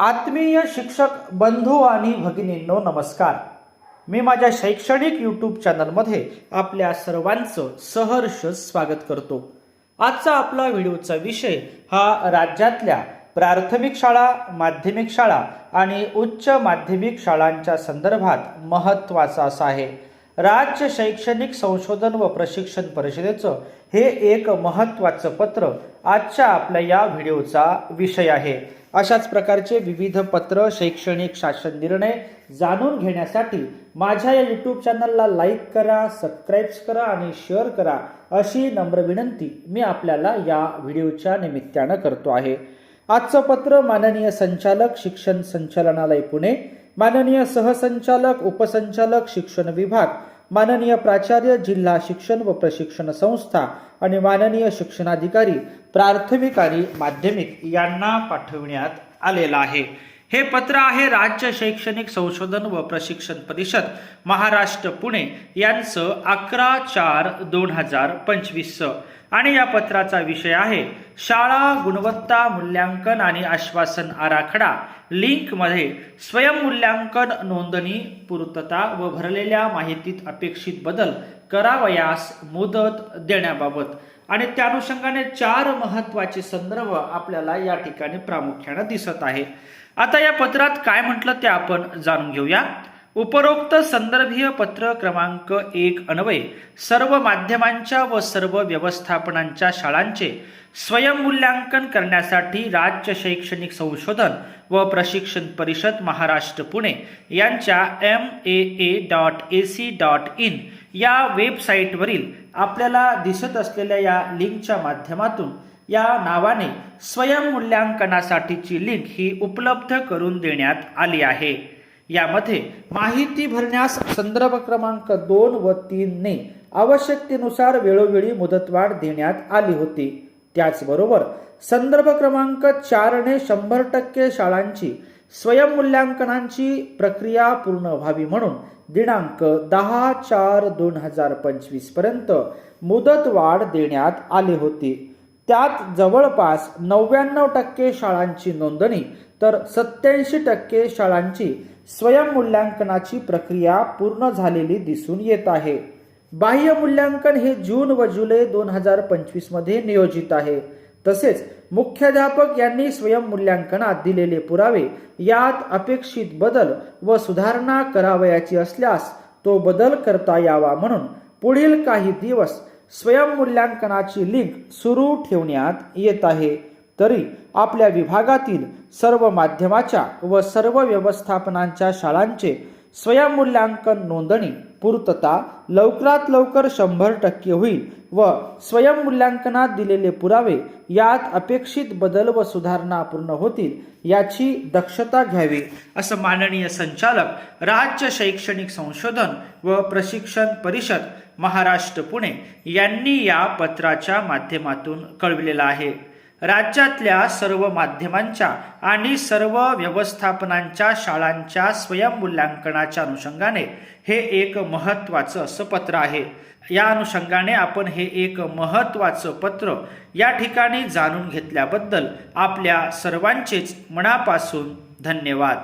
आत्मीय शिक्षक बंधू आणि भगिनींनो नमस्कार. मी माझ्या शैक्षणिक यूट्यूब चॅनलमध्ये आपल्या सर्वांचं सहर्ष स्वागत करतो. आजचा आपला व्हिडिओचा विषय हा राज्यातल्या प्राथमिक शाळा माध्यमिक शाळा आणि उच्च माध्यमिक शाळांच्या संदर्भात महत्त्वाचा असा आहे. राज्य शैक्षणिक संशोधन व प्रशिक्षण परिषदेचं हे एक महत्त्वाचं पत्र आजच्या आपल्या या व्हिडिओचा विषय आहे. अशाच प्रकारचे विविध पत्र शैक्षणिक शासन निर्णय जाणून घेण्यासाठी माझ्या या यूट्यूब चॅनलला लाईक करा सबस्क्राईब्स करा आणि शेअर करा अशी नम्र विनंती मी आपल्याला या व्हिडिओच्या निमित्तानं करतो आहे. आजचं पत्र माननीय संचालक शिक्षण संचालनालय पुणे माननीय सहसंचालक उपसंचालक शिक्षण विभाग माननीय प्राचार्य जिल्हा शिक्षण व प्रशिक्षण संस्था आणि माननीय शिक्षणाधिकारी प्राथमिक आणि माध्यमिक यांना पाठविण्यात आलेला आहे. हे पत्र आहे राज्य शैक्षणिक संशोधन व प्रशिक्षण परिषद महाराष्ट्र पुणे. यांचं अकरा चार दोन हजार पंचवीसचं. आणि या पत्राचा विषय आहे शाळा गुणवत्ता मूल्यांकन आणि आश्वासन आराखडा. लिंकमध्ये स्वयंमूल्यांकन नोंदणी पूर्तता व भरलेल्या माहितीत अपेक्षित बदल करावयास मुदत देण्याबाबत. आणि त्या अनुषंगाने चार महत्त्वाचे संदर्भ आपल्याला या ठिकाणी प्रामुख्याने दिसत आहे. आता या पत्रात काय म्हटलं ते आपण जाणून घेऊया. उपरोक्त संदर्भीय पत्र क्रमांक एक अन्वये सर्व माध्यमांच्या व सर्व व्यवस्थापनांच्या शाळांचे स्वयंमूल्यांकन करण्यासाठी राज्य शैक्षणिक संशोधन व प्रशिक्षण परिषद महाराष्ट्र पुणे यांच्या M A A dot A C dot in या वेबसाईटवरील आपल्याला दिसत असलेल्या या लिंकच्या माध्यमातून या नावाने स्वयंमूल्यांकनासाठीची लिंक ही उपलब्ध करून देण्यात आली आहे. यामध्ये माहिती भरण्यास संदर्भ क्रमांक दोन व तीनने आवश्यकतेनुसार वेळोवेळी मुदतवाढ देण्यात आली होती. त्याचबरोबर संदर्भ क्रमांक चारने शंभर टक्के शाळांची स्वयंमूल्यांकनांची प्रक्रिया पूर्ण व्हावी म्हणून दिनांक दहा चार दोन हजार पंचवीसपर्यंत मुदतवाढ देण्यात आली होती. त्यात जवळपास नव्याण्णव टक्के शाळांची नोंदणी तर सत्याऐंशी टक्के शाळांची स्वयंमूल्यांकनाची प्रक्रिया पूर्ण झालेली दिसून येत आहे. बाह्य मूल्यांकन हे जून व जुलै दोन हजार पंचवीसमध्ये नियोजित आहे. तसेच मुख्याध्यापक यांनी स्वयंमूल्यांकनात दिलेले पुरावे यात अपेक्षित बदल व सुधारणा करावयाची असल्यास तो बदल करता यावा म्हणून पुढील काही दिवस स्वयंमूल्यांकनाची लिंक सुरू ठेवण्यात येत आहे. तरी आपल्या विभागातील सर्व माध्यमाच्या व सर्व व्यवस्थापनांच्या शाळांचे स्वयंमूल्यांकन नोंदणी पूर्तता लवकरात लवकर शंभर टक्के होईल व स्वयंमूल्यांकनात दिलेले पुरावे यात अपेक्षित बदल व सुधारणा पूर्ण होतील याची दक्षता घ्यावी. असं माननीय संचालक राज्य शैक्षणिक संशोधन व प्रशिक्षण परिषद महाराष्ट्र पुणे यांनी या पत्राच्या माध्यमातून कळविलेलं आहे. राज्यातल्या सर्व माध्यमांच्या आणि सर्व व्यवस्थापनांच्या शाळांच्या स्वयंमूल्यांकनाच्या अनुषंगाने हे एक महत्त्वाचं असं पत्र आहे. या अनुषंगाने आपण हे एक महत्त्वाचं पत्र या ठिकाणी जाणून घेतल्याबद्दल आपल्या सर्वांचेच मनापासून धन्यवाद.